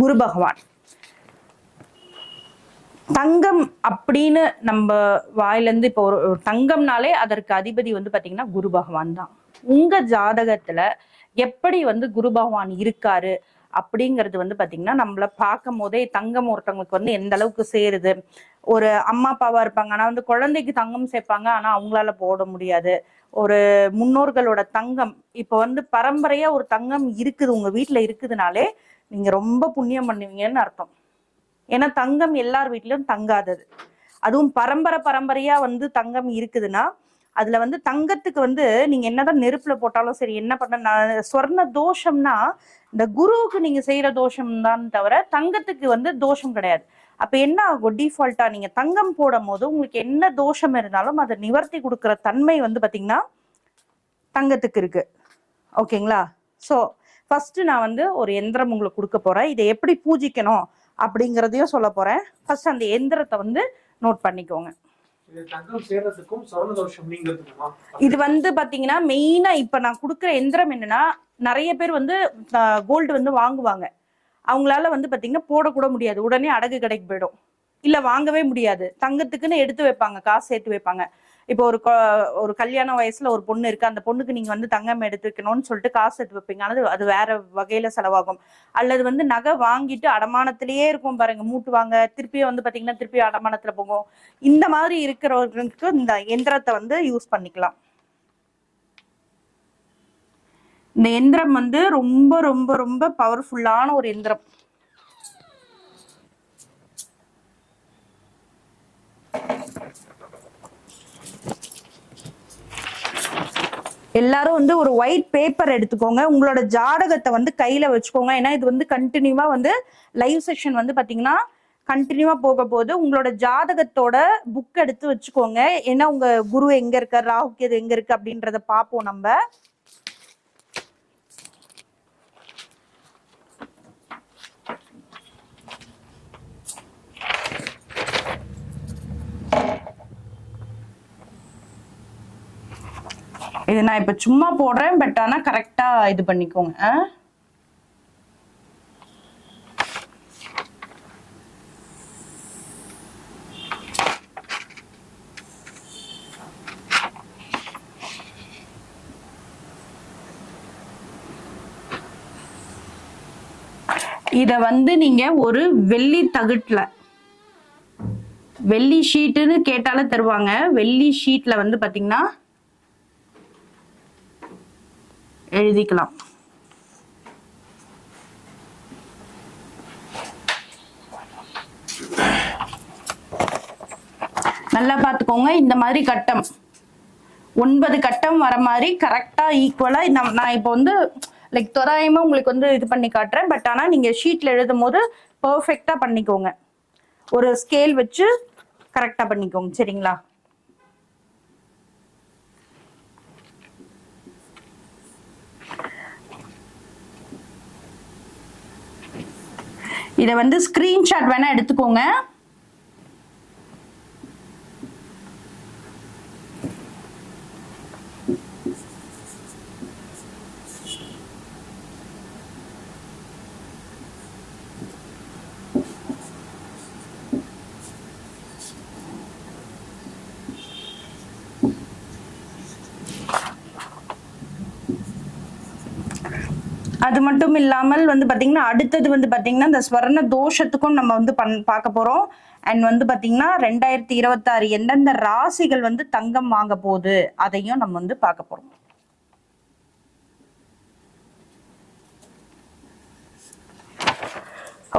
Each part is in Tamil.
குரு பகவான். தங்கம் அப்படின்னு நம்ம வாயிலேருந்து இப்போ ஒரு தங்கம்னாலே அதற்கு அதிபதி வந்து பாத்தீங்கன்னா குரு பகவான் தான். உங்க ஜாதகத்துல எப்படி வந்து குரு பகவான் இருக்காரு அப்படிங்கிறது வந்து பாத்தீங்கன்னா நம்மள பார்க்கும் போதே தங்கம் ஒருத்தவங்களுக்கு வந்து எந்த அளவுக்கு சேருது. ஒரு அம்மா அப்பாவா இருப்பாங்க. ஆனா வந்து குழந்தைக்கு தங்கம் சேர்ப்பாங்க. ஆனா அவங்களால போட முடியாது. ஒரு முன்னோர்களோட தங்கம் இப்போ வந்து பரம்பரையா ஒரு தங்கம் இருக்குது. உங்க வீட்டுல இருக்குதுனாலே நீங்க ரொம்ப புண்ணியம் பண்ணுவீங்கன்னு அர்த்தம். ஏன்னா தங்கம் எல்லார் வீட்லயும் தங்காதது. அதுவும் பரம்பரை பரம்பரையா வந்து தங்கம் இருக்குதுன்னா அதுல வந்து தங்கத்துக்கு வந்து நீங்க என்னதான் நெருப்புல போட்டாலும் சரி என்ன பண்ண நான் சொர்ண தோஷம்னா இந்த குருவுக்கு நீங்க செய்யற தோஷம் தான் தவிர தங்கத்துக்கு வந்து தோஷம் கிடையாது. அப்ப என்ன ஆகும்? டிஃபால்ட்டா நீங்க தங்கம் போடும் போது உங்களுக்கு என்ன தோஷம் இருந்தாலும் அதை நிவர்த்தி கொடுக்குற தன்மை வந்து பாத்தீங்கன்னா தங்கத்துக்கு இருக்கு. ஓகேங்களா? ஸோ ஃபர்ஸ்ட் நான் வந்து ஒரு எந்திரம் உங்களுக்கு கொடுக்க போறேன். இதை எப்படி பூஜிக்கணும் அப்படிங்கிறதையும் சொல்ல போறேன். ஃபர்ஸ்ட் அந்த எந்திரத்தை வந்து நோட் பண்ணிக்கோங்க. இது வந்து பாத்தீங்கன்னா மெயினா இப்ப நான் கொடுக்குற எந்திரம் என்னன்னா நிறைய பேர் வந்து கோல்டு வந்து வாங்குவாங்க. அவங்களால வந்து பாத்தீங்கன்னா போடக்கூட முடியாது. உடனே அடகு கடைக்கு போயிடும். இல்ல வாங்கவே முடியாது. தங்கத்துக்குன்னு எடுத்து வைப்பாங்க. காசு சேர்த்து வைப்பாங்க. இப்போ ஒரு ஒரு கல்யாண வயசுல ஒரு பொண்ணு இருக்கு. அந்த பொண்ணுக்கு நீங்க வந்து தங்கம் எடுத்துக்கணும்னு சொல்லிட்டு காசு எடுத்து வைப்பீங்க. அது- அது வேற வகையில செலவாகும். அல்லது வந்து நகை வாங்கிட்டு அடமானத்திலேயே இருக்கும் பாருங்க. மூட்டு வாங்க திருப்பியும் வந்து பாத்தீங்கன்னா திருப்பி அடமானத்துல போகும். இந்த மாதிரி இருக்கிறவங்களுக்கு இந்த எந்திரத்தை வந்து யூஸ் பண்ணிக்கலாம். இந்த எந்திரம் வந்து ரொம்ப ரொம்ப ரொம்ப பவர்ஃபுல்லான ஒரு எந்திரம். எல்லாரும் வந்து ஒரு ஒயிட் பேப்பர் எடுத்துக்கோங்க. உங்களோட ஜாதகத்தை வந்து கையில வச்சுக்கோங்க. ஏன்னா இது வந்து கண்டினியூவா வந்து லைவ் செஷன் வந்து பாத்தீங்கன்னா கண்டினியூவா போக போது உங்களோட ஜாதகத்தோட புக் எடுத்து வச்சுக்கோங்க. ஏன்னா உங்க குரு எங்க இருக்காரு? ராகுக்கு எது எங்க இருக்கு? அப்படின்றத பார்ப்போம் நம்ம. இது நான் இப்ப சும்மா போடுறேன் பட் ஆனா கரெக்டா இது பண்ணிக்கோங்க. இதை இத வந்து நீங்க ஒரு வெள்ளி தகுட்டுல வெள்ளி ஷீட்டுன்னு கேட்டாலே தருவாங்க. வெள்ளி ஷீட்ல வந்து பாத்தீங்கன்னா எழுதிக்கலாம். நல்லா பார்த்துக்கோங்க இந்த மாதிரி கட்டம். ஒன்பது கட்டம் வர மாதிரி கரெக்டா ஈக்குவலா நான் இப்போ வந்து லைக் தோராயமாக உங்களுக்கு வந்து இது பண்ணி காட்டுறேன். பட் ஆனா நீங்க ஷீட்ல எழுதும் போது பர்ஃபெக்டாக பண்ணிக்கோங்க. ஒரு ஸ்கேல் வச்சு கரெக்டா பண்ணிக்கோங்க சரிங்களா? இதை வந்து ஸ்கிரீன்ஷாட் வேணா எடுத்துக்கோங்க. அது மட்டும் இல்லாமல் வந்து பார்த்தீங்கன்னா அடுத்தது வந்து பார்த்தீங்கன்னா இந்த ஸ்வர்ண தோஷத்துக்கும் நம்ம வந்து பண் பார்க்க போகிறோம் அண்ட் வந்து பார்த்தீங்கன்னா ரெண்டாயிரத்தி இருபத்தாறு எந்தெந்த ராசிகள் வந்து தங்கம் வாங்க போகுது அதையும் நம்ம வந்து பார்க்க போகிறோம்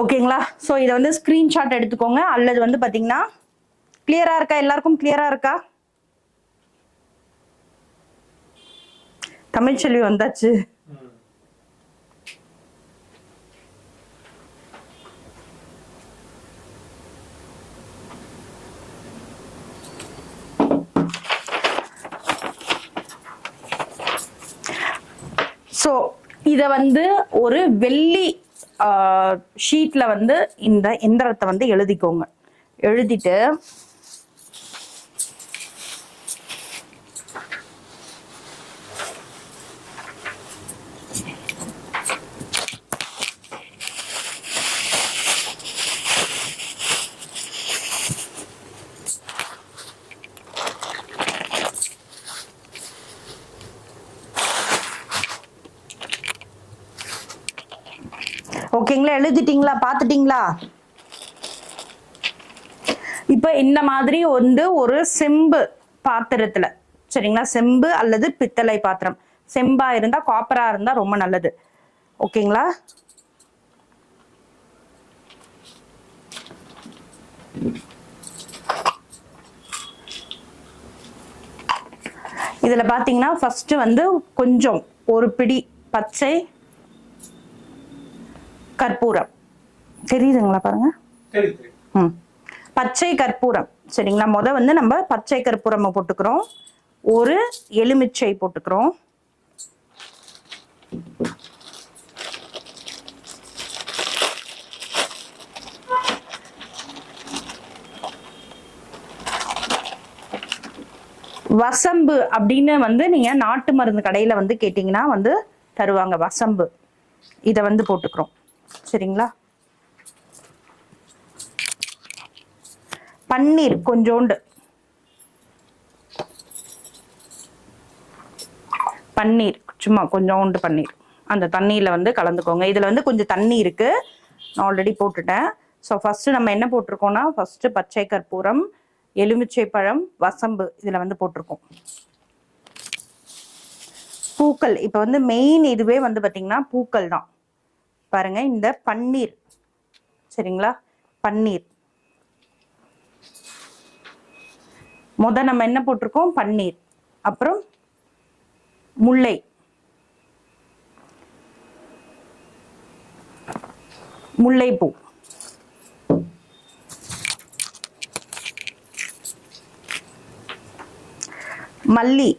ஓகேங்களா ஸோ இதை வந்து ஸ்க்ரீன்ஷாட் எடுத்துக்கோங்க. அல்லது வந்து பார்த்தீங்கன்னா கிளியரா இருக்கா? எல்லாருக்கும் கிளியரா இருக்கா? தமிழ்ச்செல்வி வந்தாச்சு. ஸோ இதை வந்து ஒரு வெள்ளி ஷீட்டில் வந்து இந்த எந்திரத்தை வந்து எழுதிக்கோங்க. எழுதிட்டு ஓகேங்களா? எழுதிட்டீங்களா? பாத்துட்டீங்களா இப்போ இந்த மாதிரி வந்து ஒரு செம்பு பாத்திரத்துல சரிங்களா? செம்பு அல்லது பித்தளை பாத்திரம். செம்பா இருந்தா காப்பரா இருந்தா ரொம்ப நல்லது. ஓகேங்களா? இதுல பாத்தீங்கன்னா ஃபர்ஸ்ட் வந்து கொஞ்சம் ஒரு பிடி பச்சை கற்பூரம். தெரியுதுங்களா பாருங்க? ம். பச்சை கற்பூரம். சரிங்களா? முத வந்து நம்ம பச்சை கற்பூரம் போட்டுக்கிறோம். ஒரு எலுமிச்சை போட்டுக்கிறோம். வசம்பு அப்படின்னு வந்து நீங்க நாட்டு மருந்து கடையில வந்து கேட்டீங்கன்னா வந்து தருவாங்க வசம்பு. இத வந்து போட்டுக்கிறோம். சரிங்களா? பன்னீர் கொஞ்சோண்டு. பன்னீர் சும்மா கொஞ்சோண்டு பன்னீர். அந்த தண்ணியில வந்து கலந்துக்கோங்க. இதுல வந்து கொஞ்சம் தண்ணி இருக்கு. நான் ஆல்ரெடி போட்டுட்டேன். ஸோ ஃபர்ஸ்ட் நம்ம என்ன போட்டிருக்கோம்னா ஃபர்ஸ்ட் பச்சை கற்பூரம் எலுமிச்சை பழம் வசம்பு இதுல வந்து போட்டிருக்கோம். பூக்கள். இப்போ வந்து மெயின் இதுவே வந்து பாத்தீங்கன்னா பூக்கள் தான். பாருங்க இந்த பன்னீர். சரிங்களா? பன்னீர். முத நம்ம என்ன போட்டிருக்கோம்? பன்னீர். அப்புறம் முல்லை. முல்லைப்பூ. மல்லி.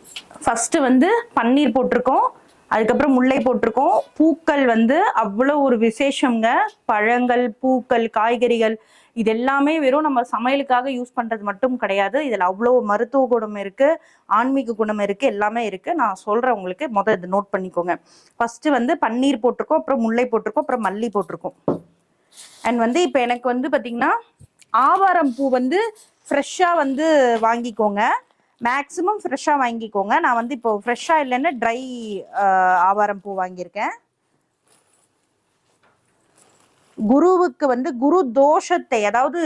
ஃபர்ஸ்ட் வந்து பன்னீர் போட்டிருக்கோம். அதுக்கப்புறம் முல்லை போட்டிருக்கோம். பூக்கள் வந்து அவ்வளோ ஒரு விசேஷங்க பழங்கள் பூக்கள் காய்கறிகள் இது எல்லாமே வெறும் நம்ம சமையலுக்காக யூஸ் பண்ணுறது மட்டும் கிடையாது. இதில் அவ்வளோ மருத்துவ குணம் இருக்குது ஆன்மீக குணம் இருக்குது எல்லாமே இருக்குது நான் சொல்கிறேன் உங்களுக்கு முதல் இது நோட் பண்ணிக்கோங்க. ஃபஸ்ட்டு வந்து பன்னீர் போட்டிருக்கோம் அப்புறம் முல்லை போட்டிருக்கோம் அப்புறம் மல்லி போட்டிருக்கோம். அண்ட் வந்து இப்போ எனக்கு வந்து பார்த்திங்கன்னா ஆவாரம் பூ வந்து ஃப்ரெஷ்ஷாக வந்து வாங்கிக்கோங்க. மேக்ஸிமம் ஃப்ரெஷ்ஷாக வாங்கிக்கோங்க. நான் வந்து இப்போ ஃப்ரெஷ்ஷாக இல்லைன்னா ட்ரை ஆவாரம் பூ வாங்கியிருக்கேன். குருவுக்கு வந்து குரு தோஷத்தை அதாவது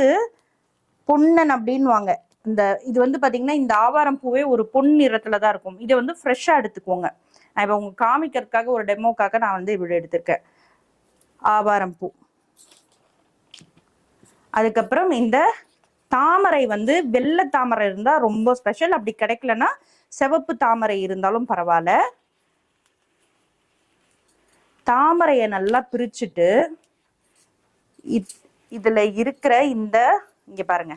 பொன்னன் அப்படின்வாங்க இந்த இது வந்து பார்த்தீங்கன்னா இந்த ஆவாரம் பூவே ஒரு பொன் நிறத்துல தான் இருக்கும். இதை வந்து ஃப்ரெஷ்ஷாக எடுத்துக்கோங்க. நான் இப்போ உங்களுக்கு காமிக்கிறதுக்காக ஒரு டெமோக்காக நான் வந்து இவ்வளோ எடுத்திருக்கேன். ஆவாரம் பூ. அதுக்கப்புறம் இந்த தாமரை வந்து வெள்ளை தாமரை இருந்தா ரொம்ப ஸ்பெஷல் அப்படி கிடைக்கலன்னா சிவப்பு தாமரை இருந்தாலும் பரவாயில்ல. தாமரையை நல்லா பிரிச்சுட்டு இத்- இதுல இருக்கிற இந்த இங்க பாருங்க.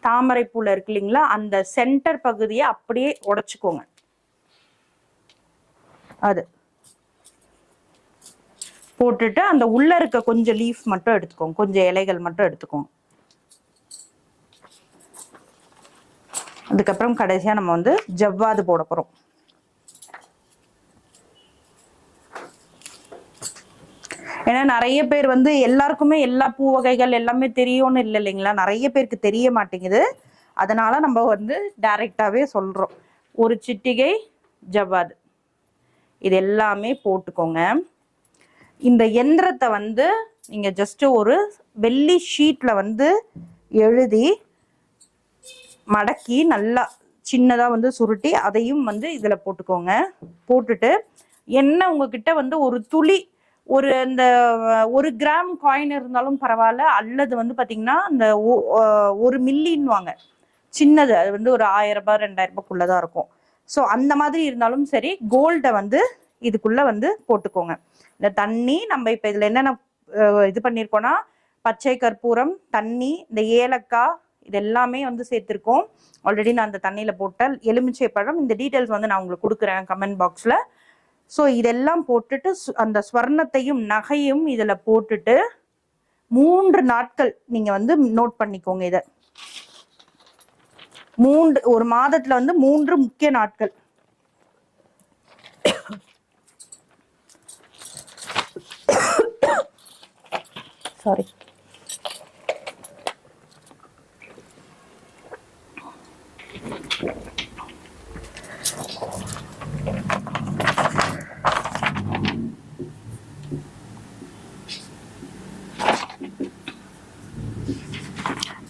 தாமரை பூல இருக்கு இல்லைங்களா? அந்த சென்டர் பகுதியை அப்படியே உடைச்சுக்கோங்க. அது. போட்டுட்டு அந்த உள்ள இருக்க கொஞ்சம் லீஃப் மட்டும் எடுத்துக்கோங்க. கொஞ்சம் இலைகள் மட்டும் எடுத்துக்கோங்க. அதுக்கப்புறம் கடைசியாக நம்ம வந்து ஜவ்வாது போட போகிறோம் ஏன்னா நிறைய பேர் வந்து எல்லாருக்குமே எல்லா பூ வகைகள் எல்லாமே தெரியும்னு இல்லை இல்லைங்களா? நிறைய பேருக்கு தெரிய மாட்டேங்குது. அதனால நம்ம வந்து டைரெக்டாகவே சொல்கிறோம் ஒரு சிட்டிகை ஜவ்வாது. இது எல்லாமே போட்டுக்கோங்க. இந்த எந்திரத்தை வந்து நீங்கள் ஜஸ்ட்டு ஒரு வெள்ளி ஷீட்டில் வந்து எழுதி மடக்கி நல்லா சின்னதாக வந்து சுருட்டி அதையும் வந்து இதில் போட்டுக்கோங்க. போட்டுட்டு என்ன உங்ககிட்ட வந்து ஒரு துளி ஒரு இந்த ஒரு கிராம் காயின் இருந்தாலும் பரவாயில்ல. அல்லது வந்து பார்த்திங்கன்னா இந்த ஒ- ஒரு மில்லின்னுவாங்க. சின்னது அது வந்து ஒரு ஆயிரம் ரூபாய் ரெண்டாயிரம் ரூபாய்க்குள்ளதான் இருக்கும். ஸோ அந்த மாதிரி இருந்தாலும் சரி கோல்டை வந்து இதுக்குள்ளே வந்து போட்டுக்கோங்க. இந்த தண்ணி நம்ம இப்போ இதில் என்னென்ன இது பண்ணியிருக்கோம்னா பச்சை கற்பூரம் தண்ணி இந்த ஏலக்காய் இது எல்லாமே வந்து சேர்த்துருக்கோம். ஆல்ரெடி நான் அந்த தண்ணியில் போட்ட எலுமிச்சை பழம் இந்த டீட்டெயில்ஸ் வந்து நான் உங்களுக்கு கொடுக்குறேன் கமெண்ட் பாக்ஸில் ஸோ இதெல்லாம் போட்டுட்டு அந்த ஸ்வர்ணத்தையும் நகையும் இதில் போட்டுட்டு மூன்று நாட்கள் நீங்கள் வந்து நோட் பண்ணிக்கோங்க இதை. மூன்று ஒரு மாதத்துல வந்து மூன்று முக்கிய நாட்கள். சாரி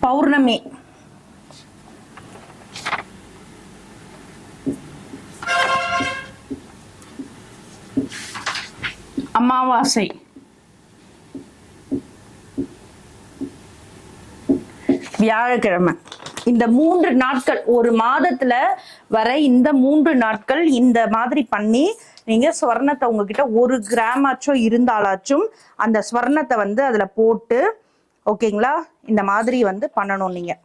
பௌர்ணமி. அமாவாசை. வியாழக்கிழமை. இந்த மூன்று நாட்கள் ஒரு மாதத்துல வர இந்த மூன்று நாட்கள் இந்த மாதிரி பண்ணி நீங்க ஸ்வர்ணத்தை உங்ககிட்ட ஒரு கிராமாச்சும் இருந்தாலாச்சும் அந்த ஸ்வர்ணத்தை வந்து அதுல போட்டு ஓகேங்களா? இந்த மாதிரி வந்து பண்ணணும் நீங்க.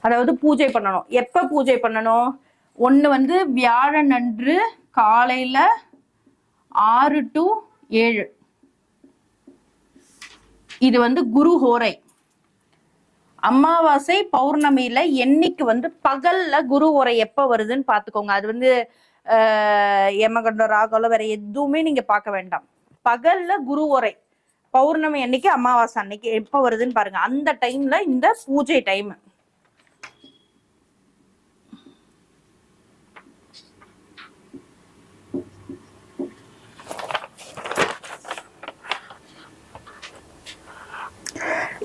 அதாவது பூஜை பண்ணணும். எப்ப பூஜை பண்ணணும்? ஒண்ணு வந்து வியாழன் அன்று காலையில ஆறு டு ஏழு. இது வந்து குரு ஹோரை. அமாவாசை பௌர்ணமியில என்னைக்கு வந்து பகல்ல குரு ஹோரை எப்ப வருதுன்னு பாத்துக்கோங்க. அது வந்து ஆஹ் யமகண்ட ராகலம் வேற எதுவுமே நீங்க பார்க்க வேண்டாம். பகல்ல குரு உரை பௌர்ணமி அன்னைக்கு அமாவாசை அன்னைக்கு எப்ப வருதுன்னு பாருங்க. அந்த டைம்ல இந்த பூஜை டைம்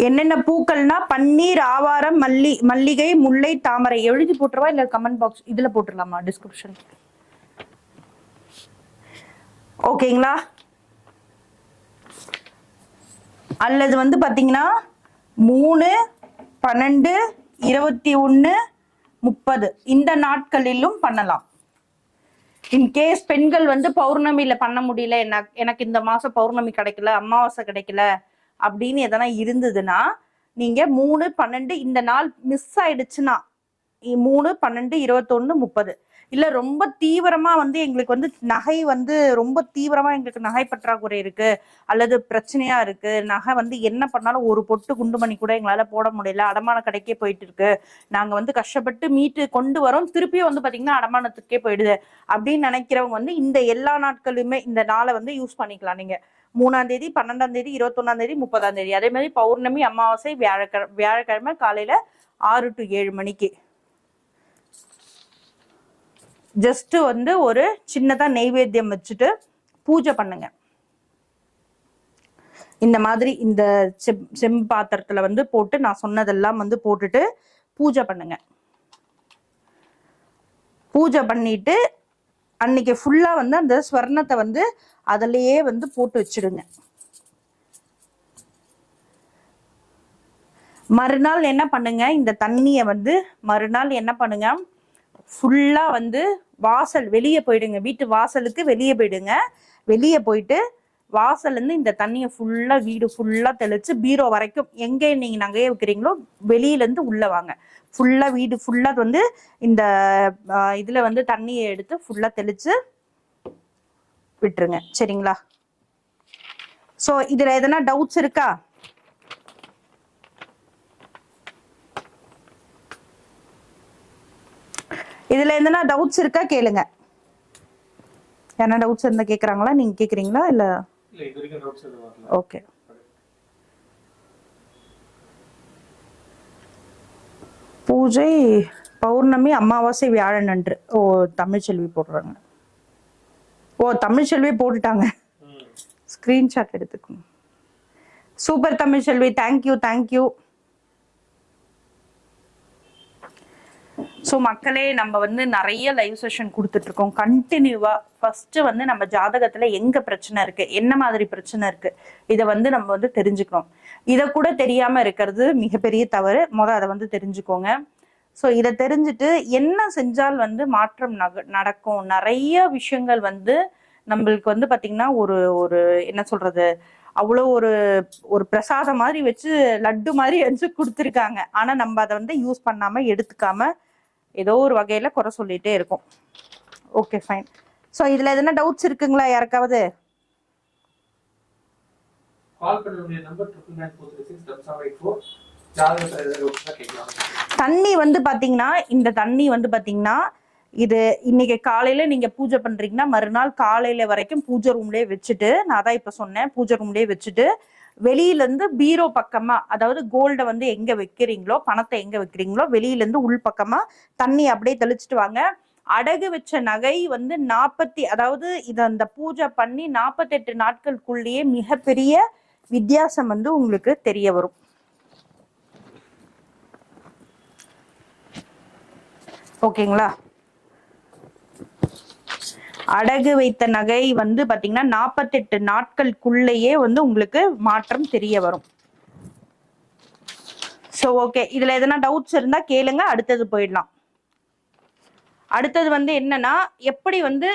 என்னென்ன பூக்கள்னா பன்னீர் ஆவாரம் மல்லி மல்லிகை முல்லை தாமரை. எழுதி போட்டுருவா இல்ல கமெண்ட் பாக்ஸ் இதுல போட்டுடலாமா டிஸ்கிரிப்ஷன் ஓகேங்களா அல்லது வந்து பார்த்தீங்கன்னா மூணு பன்னெண்டு இருபத்தி ஒன்று முப்பது. இந்த நாட்களிலும் பண்ணலாம். இன்கேஸ் பெண்கள் வந்து பௌர்ணமியில பண்ண முடியல என்ன எனக்கு இந்த மாசம் பௌர்ணமி கிடைக்கல அமாவாசை கிடைக்கல அப்படின்னு எதனா இருந்ததுன்னா நீங்க மூணு பன்னெண்டு இந்த நாள் மிஸ் ஆயிடுச்சுன்னா மூணு பன்னெண்டு இருபத்தொன்னு முப்பது. இல்ல ரொம்ப தீவிரமா வந்து எங்களுக்கு வந்து நகை வந்து ரொம்ப தீவிரமா எங்களுக்கு நகை பற்றாக்குறை இருக்கு. அல்லது பிரச்சனையா இருக்கு. நகை வந்து என்ன பண்ணாலும் ஒரு பொட்டு குண்டு மணி கூட எங்களால போட முடியல. அடமான கடைக்கே போயிட்டு இருக்கு. நாங்க வந்து கஷ்டப்பட்டு மீட்டு கொண்டு வரோம். திருப்பியும் வந்து பாத்தீங்கன்னா அடமானத்துக்கே போயிடுது. அப்படின்னு நினைக்கிறவங்க வந்து இந்த எல்லா நாட்களுமே இந்த நாளை வந்து யூஸ் பண்ணிக்கலாம் நீங்க. மூணாம் தேதி பன்னெண்டாம் தேதி இருபத்தொன்னாம் தேதி முப்பதாம் தேதி. அதே மாதிரி பௌர்ணமி அமாவாசை வியாழக்கிழமை வியாழக்கிழமை காலையில ஆறு டு ஏழு மணிக்கு. ஜஸ்ட்டு வந்து ஒரு சின்னதாக நெய்வேத்தியம் வச்சுட்டு பூஜை பண்ணுங்க. இந்த மாதிரி இந்த செம் செம்பு பாத்திரத்தில் வந்து போட்டு நான் சொன்னதெல்லாம் வந்து போட்டுட்டு பூஜை பண்ணுங்க. பூஜை பண்ணிட்டு அன்னைக்கு ஃபுல்லாக வந்து அந்த ஸ்வர்ணத்தை வந்து அதுலேயே வந்து போட்டு வச்சிடுங்க. மறுநாள் என்ன பண்ணுங்க? இந்த தண்ணியை வந்து மறுநாள் என்ன பண்ணுங்க? ஃபுல்லாக வந்து வாசல் வெளியே போயிடுங்க. வீட்டு வாசலுக்கு வெளியே போயிடுங்க. வெளியே போயிட்டு வாசல்லேருந்து இந்த தண்ணியை ஃபுல்லாக வீடு ஃபுல்லாக தெளித்து பீரோ வரைக்கும் எங்கே நீங்கள் நகையை வைக்கிறீங்களோ வெளியிலேருந்து உள்ளே வாங்க. ஃபுல்லாக வீடு ஃபுல்லாக வந்து இந்த இதில் வந்து தண்ணியை எடுத்து ஃபுல்லாக தெளித்து விட்டுருங்க. சரிங்களா? ஸோ இதில் எதனா டவுட்ஸ் இருக்கா? இதுல எதனா டவுட்ஸ் இருக்கா கேளுங்க. யாரா டவுட்ஸ் இருந்தா கேக்குறாங்களா? நீங்க கேக்குறீங்களா? இல்ல? ஓகே பூஜை பௌர்ணமி அமாவாசை வியாழன் அன்று ஓ தமிழ்ச்செல்வி போடுறாங்க. ஓ தமிழ்ச்செல்வி போட்டுட்டாங்க. ம். ஸ்கிரீன்ஷாட் எடுத்துக்கணும் super Tamilselvi thank you thank you so மக்களே நம்ம வந்து நிறைய லைவ் செஷன் கொடுத்துட்டு இருக்கோம் கண்டினியூவா ஃபர்ஸ்ட் வந்து நம்ம ஜாதகத்துல எங்க பிரச்சனை இருக்கு? என்ன மாதிரி பிரச்சனை இருக்கு? இதை வந்து நம்ம வந்து தெரிஞ்சுக்கணும். இதை கூட தெரியாம இருக்கிறது மிகப்பெரிய தவறு. முத அதை வந்து தெரிஞ்சுக்கோங்க. ஸோ இதை தெரிஞ்சுட்டு என்ன செஞ்சால் வந்து மாற்றம் நக நடக்கும்? நிறைய விஷயங்கள் வந்து நம்மளுக்கு வந்து பார்த்திங்கன்னா ஒரு ஒரு என்ன சொல்றது? அவ்வளோ ஒரு ஒரு பிரசாதம் மாதிரி வச்சு லட்டு மாதிரி வச்சு கொடுத்துருக்காங்க. ஆனால் நம்ம அதை வந்து யூஸ் பண்ணாமல் எடுத்துக்காமல் ஏதோ ஒரு வகையில குறை சொல்லிட்டே இருக்கோம். ஓகே ஃபைன் ஸோ இதுல எதனா டவுட்ஸ் இருக்குங்களா யாருக்காவது? தண்ணி வந்து பாத்தீங்கன்னா இந்த தண்ணி வந்து பாத்தீங்கன்னா இது இன்னைக்கு காலையில நீங்க பூஜை பண்றீங்கன்னா மறுநாள் காலையில வரைக்கும் பூஜை ரூம்லயே வச்சுட்டு நான் தான் இப்ப சொன்னேன் பூஜை ரூம்லயே வச்சுட்டு வெளியிலேருந்து பீரோ பக்கமாக அதாவது கோல்டை வந்து எங்கே வைக்கிறீங்களோ பணத்தை எங்கே வைக்கிறீங்களோ வெளியிலேருந்து உள் பக்கமாக தண்ணி அப்படியே தெளிச்சிட்டு வாங்க. அடகு வச்ச நகை வந்து நாற்பத்தி அதாவது இதை அந்த பூஜை பண்ணி நாற்பத்தெட்டு நாட்களுக்குள்ளேயே மிகப்பெரிய வித்தியாசம் வந்து உங்களுக்கு தெரிய வரும். ஓகேங்களா? அடகு வைத்த நகை வந்து பாத்தீங்கன்னா நாற்பத்தெட்டு நாட்களுக்குள்ளேயே வந்து உங்களுக்கு மாற்றம் தெரிய வரும். ஸோ ஓகே இதுல எதனா டவுட்ஸ் இருந்தா கேளுங்க அடுத்தது போயிடலாம். அடுத்தது வந்து என்னன்னா எப்படி வந்து